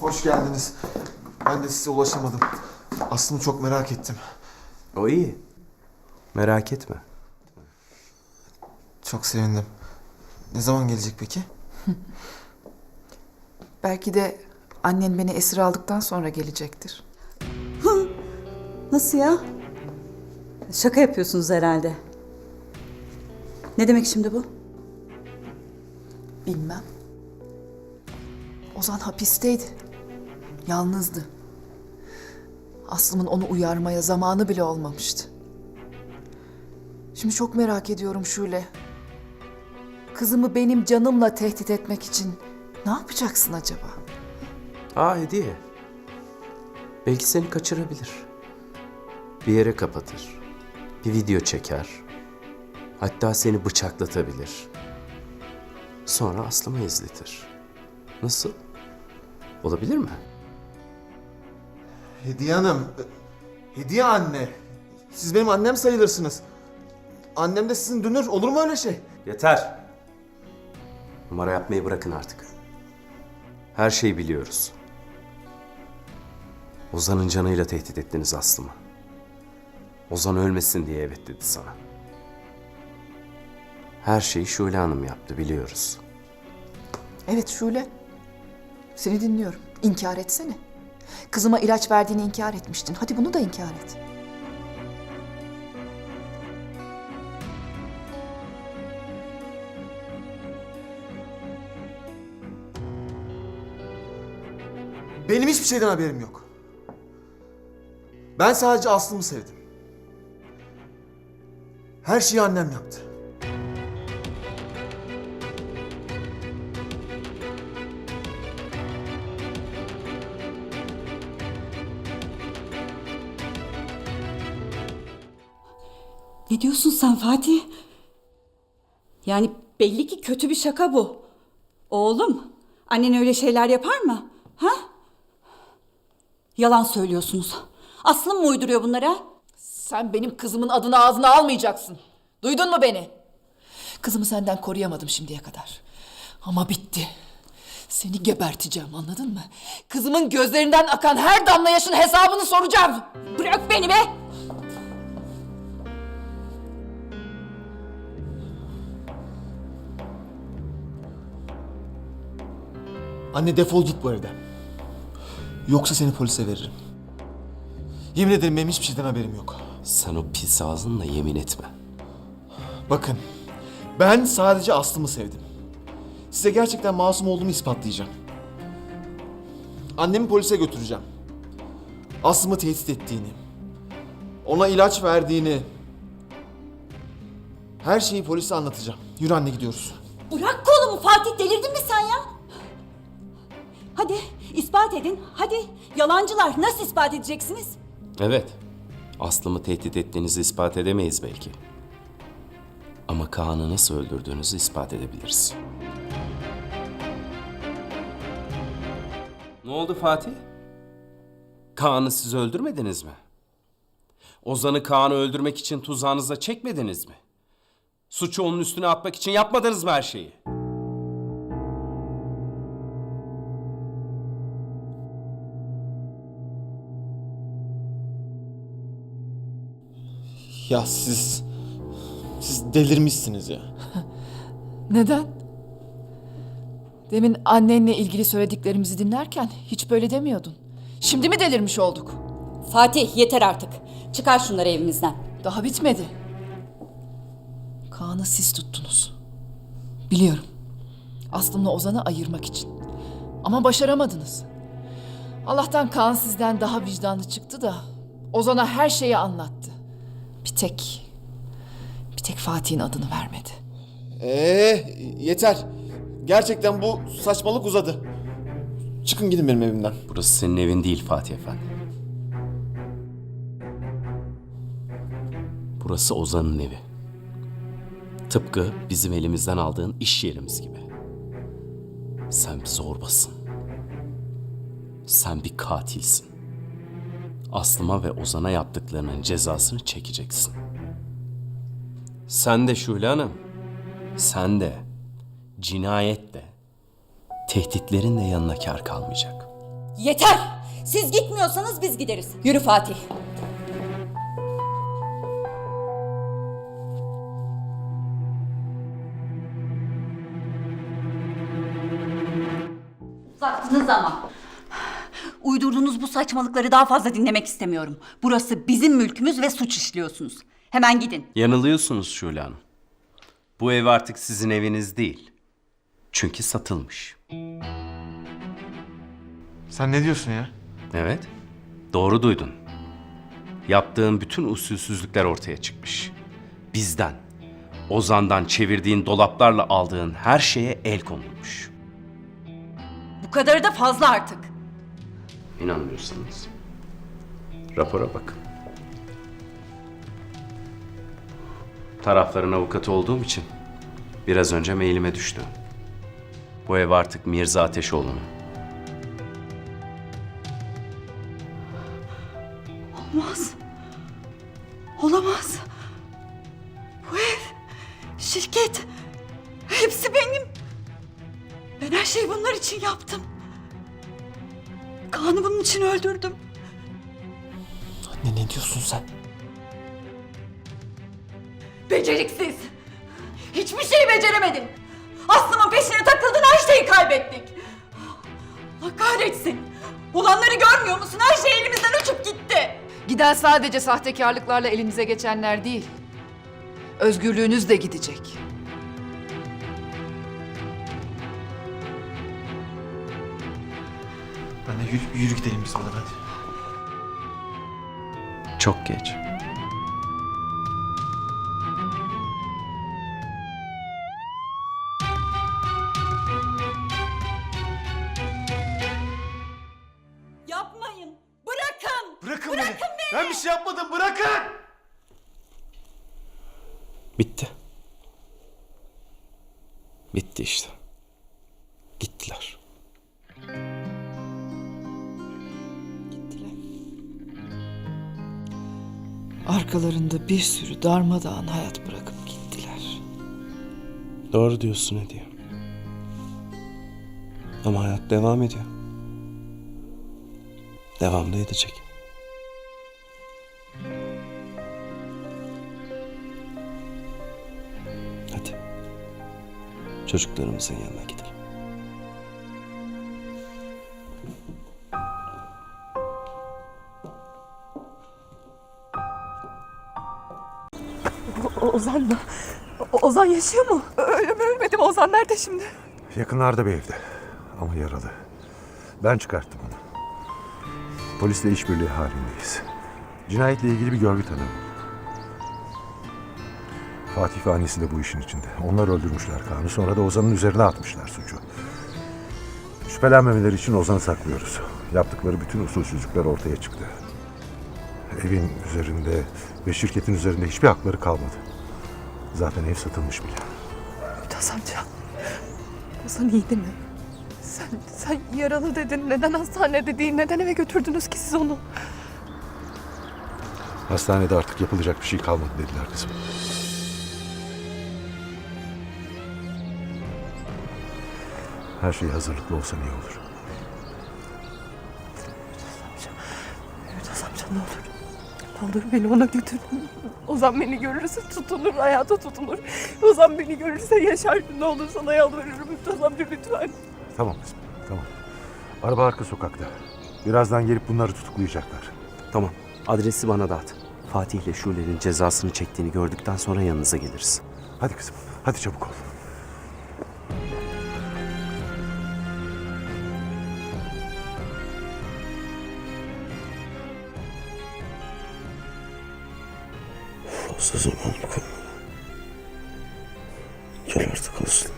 Hoş geldiniz. Ben de size ulaşamadım. Aslında çok merak ettim. O iyi. Merak etme. Çok sevindim. Ne zaman gelecek peki? Belki de annen beni esir aldıktan sonra gelecektir. Nasıl ya? Şaka yapıyorsunuz herhalde. Ne demek şimdi bu? Bilmem. Ozan hapisteydi. Yalnızdı. Aslım'ın onu uyarmaya zamanı bile olmamıştı. Şimdi çok merak ediyorum Şule. Kızımı benim canımla tehdit etmek için ne yapacaksın acaba? Aa hediye. Belki seni kaçırabilir. Bir yere kapatır. Bir video çeker. Hatta seni bıçaklatabilir. Sonra Aslıma izletir. Nasıl? Olabilir mi? Hediye Hanım. Hediye anne. Siz benim annem sayılırsınız. Annem de sizin dünür. Olur mu öyle şey? Yeter. Numara yapmayı bırakın artık. Her şeyi biliyoruz. Ozan'ın canıyla tehdit ettiniz Aslı'mı. Ozan ölmesin diye evet dedi sana. Her şeyi Şule Hanım yaptı biliyoruz. Evet Şule. Seni dinliyorum. İnkar etsene. Kızıma ilaç verdiğini inkar etmiştin. Hadi bunu da inkar et. Benim hiçbir şeyden haberim yok. Ben sadece Aslı'mı sevdim. Her şeyi annem yaptı. Diyorsun sen Fatih? Yani belli ki kötü bir şaka bu. Oğlum, annen öyle şeyler yapar mı? Ha? Yalan söylüyorsunuz. Aslım mı uyduruyor bunlara? Sen benim kızımın adını ağzına almayacaksın. Duydun mu beni? Kızımı senden koruyamadım şimdiye kadar. Ama bitti. Seni geberteceğim anladın mı? Kızımın gözlerinden akan her damla yaşın hesabını soracağım. Bırak beni be! Anne defol git bu evden. Yoksa seni polise veririm. Yemin ederim benim hiçbir şeyden haberim yok. Sen o pis ağzınla yemin etme. Bakın, ben sadece Aslı'mı sevdim. Size gerçekten masum olduğumu ispatlayacağım. Annemi polise götüreceğim. Aslı'mı tehdit ettiğini, ona ilaç verdiğini, her şeyi polise anlatacağım. Yürü anne gidiyoruz. Bırak kolumu Fatih delirdin mi sen ya? Hadi ispat edin. Hadi yalancılar nasıl ispat edeceksiniz? Evet. Aslı'mı tehdit ettiğinizi ispat edemeyiz belki. Ama Kaan'ı nasıl öldürdüğünüzü ispat edebiliriz. Ne oldu Fatih? Kaan'ı siz öldürmediniz mi? Ozan'ı Kaan'ı öldürmek için tuzağınıza çekmediniz mi? Suçu onun üstüne atmak için yapmadınız mı her şeyi? Ya siz... Siz delirmişsiniz ya. Neden? Demin annenle ilgili söylediklerimizi dinlerken hiç böyle demiyordun. Şimdi mi delirmiş olduk? Fatih yeter artık. Çıkar şunları evimizden. Daha bitmedi. Kaan'ı siz tuttunuz. Biliyorum. Aslımla Ozan'ı ayırmak için. Ama başaramadınız. Allah'tan Kaan sizden daha vicdanlı çıktı da Ozan'a her şeyi anlattı. Bir tek, bir tek Fatih'in adını vermedi. Ee, yeter. Gerçekten bu saçmalık uzadı. Çıkın gidin benim evimden. Burası senin evin değil Fatih Efendi. Burası Ozan'ın evi. Tıpkı bizim elimizden aldığın iş yerimiz gibi. Sen bir zorbasın. Sen bir katilsin. Aslıma ve Ozan'a yaptıklarının cezasını çekeceksin. Sen de Şule Hanım. Sen de cinayet de tehditlerin de yanına kar kalmayacak. Yeter! Siz gitmiyorsanız biz gideriz. Yürü Fatih. Uzattınız ama. Uydurduğunuz bu saçmalıkları daha fazla dinlemek istemiyorum. Burası bizim mülkümüz ve suç işliyorsunuz. Hemen gidin. Yanılıyorsunuz Şule Hanım. Bu ev artık sizin eviniz değil. Çünkü satılmış. Sen ne diyorsun ya? Evet, doğru duydun. Yaptığın bütün usulsüzlükler ortaya çıkmış. Bizden, Ozan'dan çevirdiğin dolaplarla aldığın her şeye el konulmuş. Bu kadarı da fazla artık. İnanmıyorsanız rapora bakın. Tarafların avukatı olduğum için biraz önce mailime düştü. Bu ev artık Mirza Ateşoğlu'nun. Sadece sahtekarlıklarla elinize geçenler değil. Özgürlüğünüz de gidecek. Anne yürü, yürü gidelim biz buradan hadi. Çok geç. Bitti. Bitti işte. Gittiler. Gittiler. Arkalarında bir sürü darmadağın hayat bırakıp gittiler. Doğru diyorsun Hediye. Ama hayat devam ediyor. Devam da edecek. Çocuklarımızın yanına gidelim. O- Ozan mı? O- Ozan yaşıyor mu? Öyle mi ölmedi mi? Ozan nerede şimdi? Yakınlarda bir evde ama yaralı. Ben çıkarttım onu. Polisle işbirliği halindeyiz. Cinayetle ilgili bir görgü tanığı. Fatih ve annesi de bu işin içinde. Onlar öldürmüşler Kaan'ı sonra da Ozan'ın üzerine atmışlar suçu. Şüphelenmemeleri için Ozan'ı saklıyoruz. Yaptıkları bütün usulsüzlükler ortaya çıktı. Evin üzerinde ve şirketin üzerinde hiçbir hakları kalmadı. Zaten ev satılmış bile. Mümtaz amca. Ozan iyi değil mi? Sen, sen yaralı dedin. Neden hastanede değil? Neden eve götürdünüz ki siz onu? Hastanede artık yapılacak bir şey kalmadı dediler kızım. Her şey hazırlıklı olsa iyi olur. Mümtaz amca ne olur. Ne olur beni ona götürün. Ozan beni görürse tutunur, hayata tutunur. Ozan beni görürse yaşar. Ne olur sana yalvarırım Mümtaz amca lütfen. Tamam kızım, tamam. Araba arka sokakta. Birazdan gelip bunları tutuklayacaklar. Tamam. Adresi bana dağıt. Fatih ile Şule'nin cezasını çektiğini gördükten sonra yanınıza geliriz. Hadi kızım, hadi çabuk ol. Fazla zaman kalmadı. Gel artık olsun.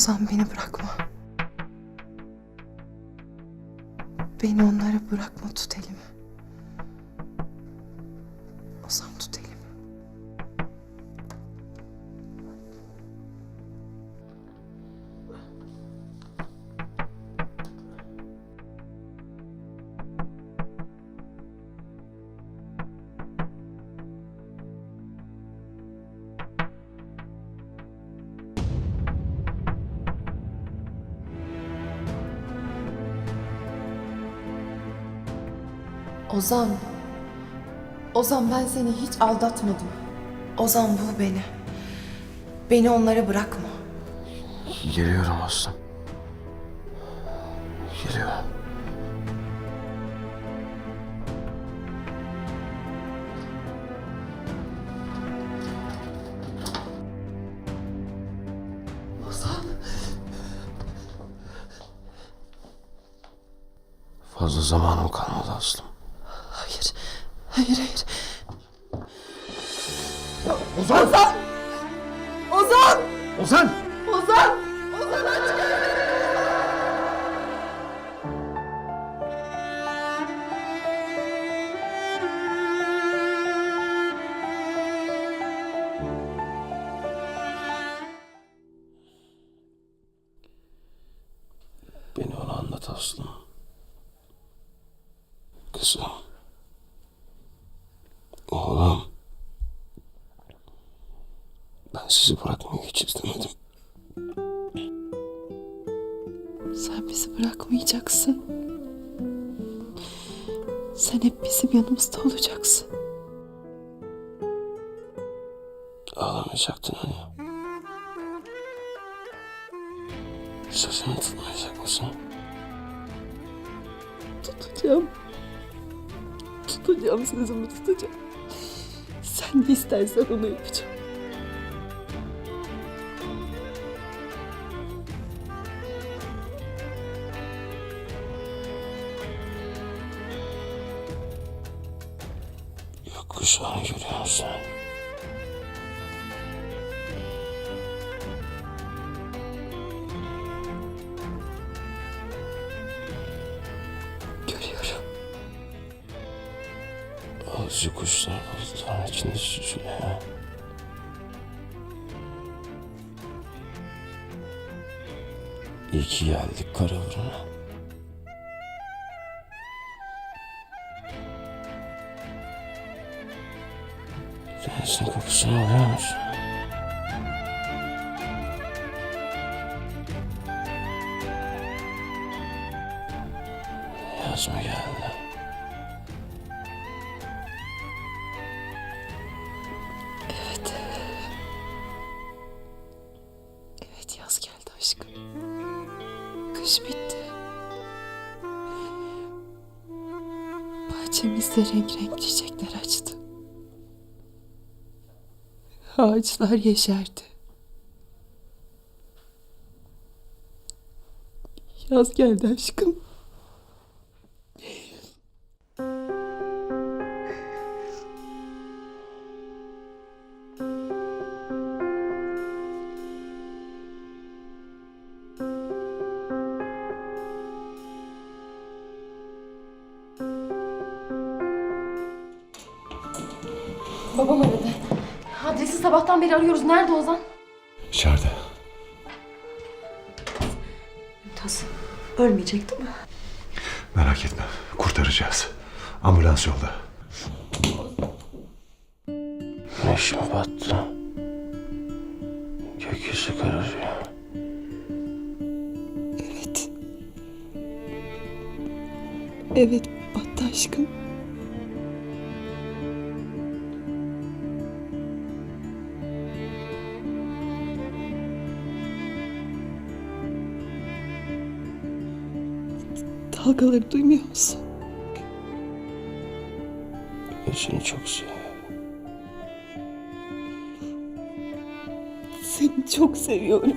Ozan beni bırakma. Beni onlara bırakma tut elimi. Ozan. Ozan ben seni hiç aldatmadım. Ozan bul beni. Beni onlara bırakma. Geliyorum Aslı. Geliyorum. Fazla zamanım kalmadı Aslım. Hayır. Hayır hayır. Ozan! Ozan! Ozan! Ozan! Beni Sözümü tutmayacak mısın? Tutacağım. Tutacağım sözümü tutacağım. Sen ne istersen onu yapacağım. İyi geldik Karaburun'a. Denizin kokusunu alıyor musun? Yaz mı geldi? Ağaçlar yeşerdi. Yaz geldi aşkım. Babam aradı sabahtan beri arıyoruz. Nerede Ozan? İçeride. Mümtaz ölmeyecek değil mi? Merak etme. Kurtaracağız. Ambulans yolda. Güneşim battı. Gökyüzü kararıyor. Evet. Evet Dalgaları duymuyor musun? Ben seni çok seviyorum. Seni çok seviyorum.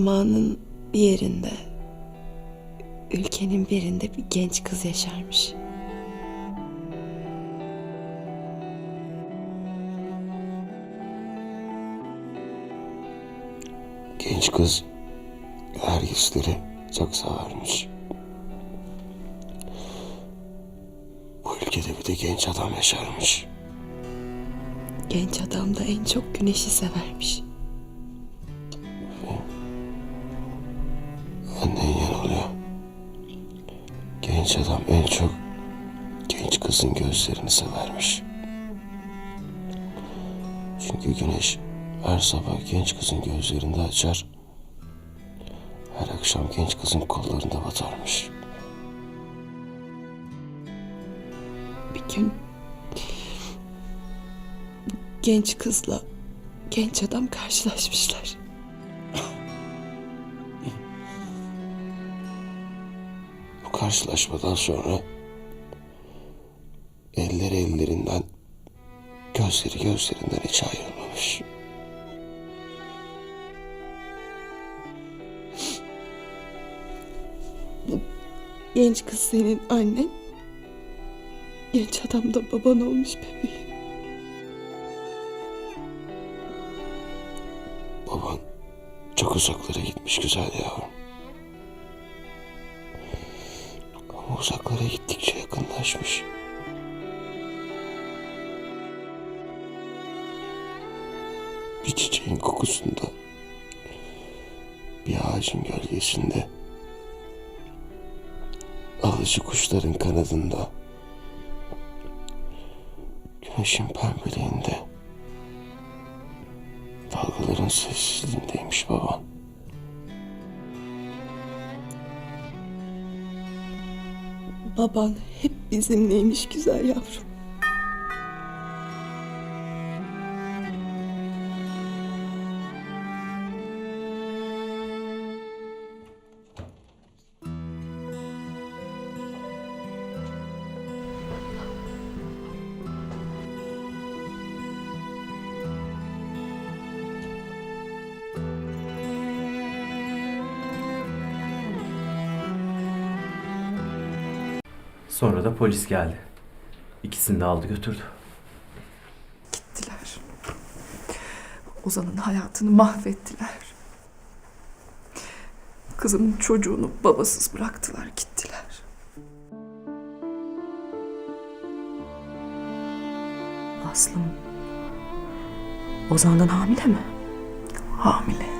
Zamanın bir yerinde, ülkenin birinde bir genç kız yaşarmış. Genç kız herkesleri çok severmiş. Bu ülkede bir de genç adam yaşarmış. Genç adam da en çok güneşi severmiş. Genç adam en çok genç kızın gözlerini severmiş. Çünkü güneş her sabah genç kızın gözlerinde açar. Her akşam genç kızın kollarında batarmış. Bir gün genç kızla genç adam karşılaşmışlar. Karşılaşmadan sonra elleri ellerinden, gözleri gözlerinden hiç ayrılmamış. Genç kız senin annen, genç adam da baban olmuş bebeğim. Baban çok uzaklara gitmiş güzel yavrum. Gölgesinde, alıcı kuşların kanadında, güneşin pembeliğinde, dalgaların sessizliğindeymiş baban. Baban hep bizimleymiş güzel yavrum. Sonra da polis geldi. İkisini de aldı götürdü. Gittiler. Ozan'ın hayatını mahvettiler. Kızımın çocuğunu babasız bıraktılar gittiler. Aslım Ozan'dan hamile mi? Hamile.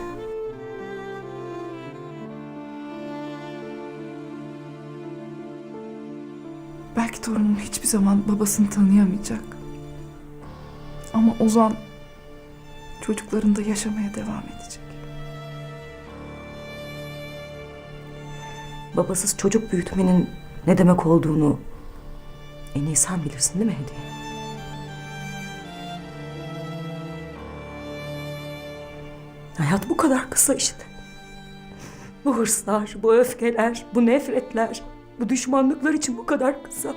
Torunum hiçbir zaman babasını tanıyamayacak. Ama Ozan çocuklarında yaşamaya devam edecek. Babasız çocuk büyütmenin ne demek olduğunu en iyi sen bilirsin değil mi Hediye? Hayat bu kadar kısa işte. Bu hırslar, bu öfkeler, bu nefretler, bu düşmanlıklar için bu kadar kısa.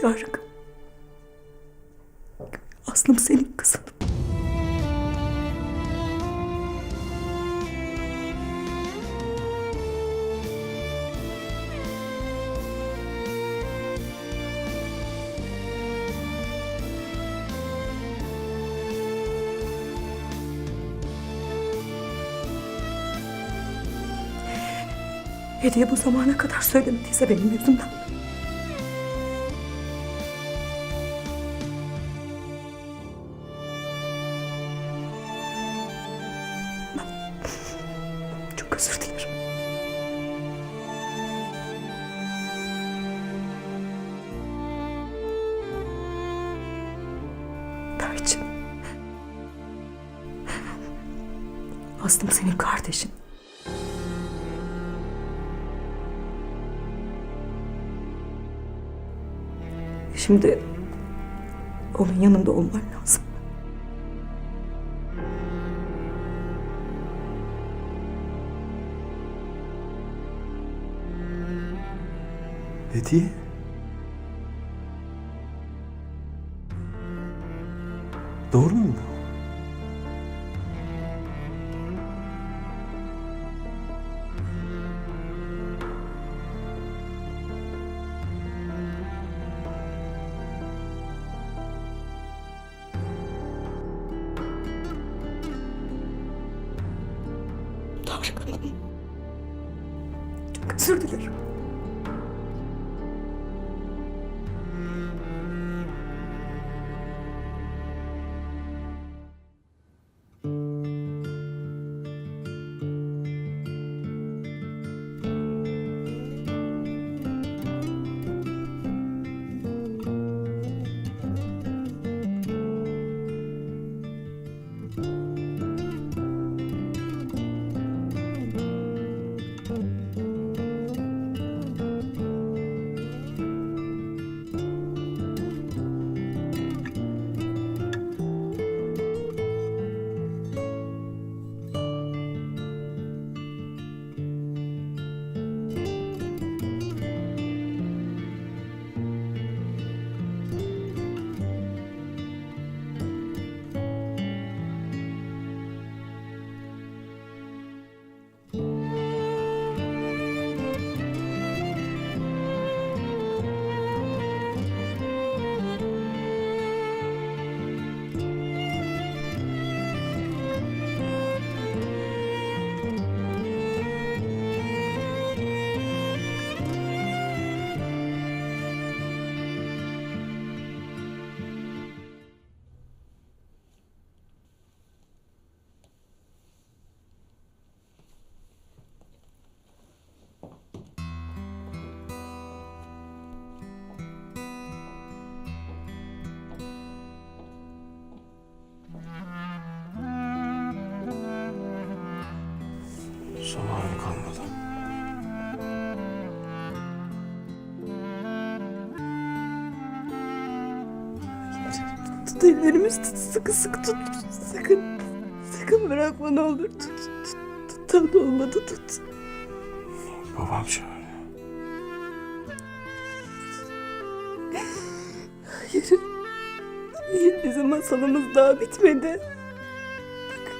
Tarık. Aslım senin kızın. Hediye bu zamana kadar söylemediyse benim yüzümden. Çok özür dilerim. Berçin. Aslım senin kardeşin. Şimdi onun yanında olman lazım. Hediye? Çok özür dilerim. Tut ellerimiz tut, sıkı sıkı tut. Sakın, sakın bırakma ne olur tut. Tut, tut tam da olmadı tut. Babam çağırıyor. Hayır. Hayır bizim masalımız daha bitmedi. Bak,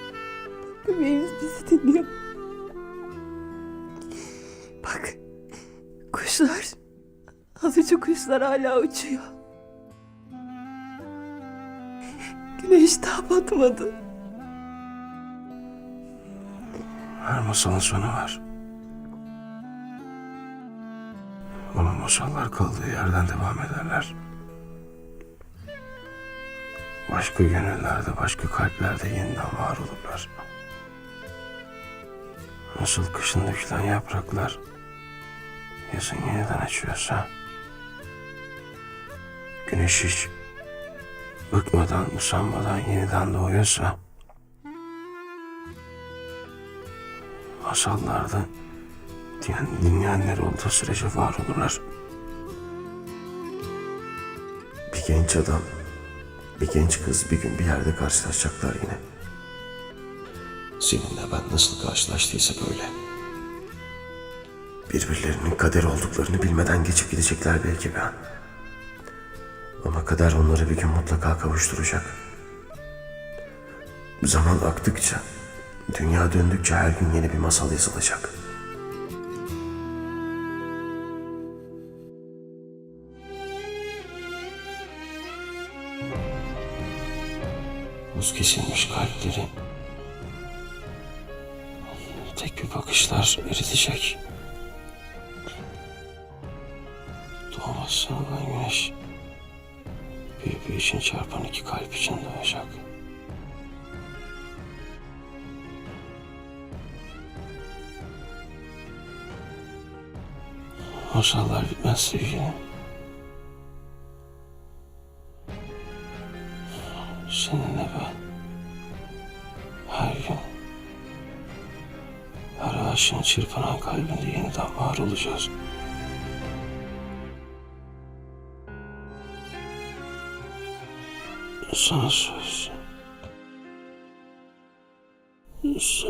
bak bebeğimiz bizi dinliyor. Bak, kuşlar, azıcık kuşlar hala uçuyor. Batmadı. Her masalın sonu var. Ama masallar kaldığı yerden devam ederler. Başka gönüllerde, başka kalplerde yeniden var olurlar. Nasıl kışın dökülen yapraklar yazın yeniden açıyorsa, güneş hiç bıkmadan, usanmadan yeniden doğuyorsa, masallarda diyen, dinleyenler olduğu sürece var olurlar. Bir genç adam, bir genç kız bir gün bir yerde karşılaşacaklar yine. Seninle ben nasıl karşılaştıysa böyle. Birbirlerinin kader olduklarını bilmeden geçip gidecekler belki bir an. Ama kader onları bir gün mutlaka kavuşturacak. Zaman aktıkça, dünya döndükçe her gün yeni bir masal yazılacak. Buz kesilmiş kalpleri tek bir bakışlar eritecek. Aslanılan güneş büyüdüğü için çarpan iki kalp için doğacak. Masallar bitmez sevgilim. Seninle ben her gün her aşığın çırpınan kalbinde yeniden var olacağız. 算是是，是。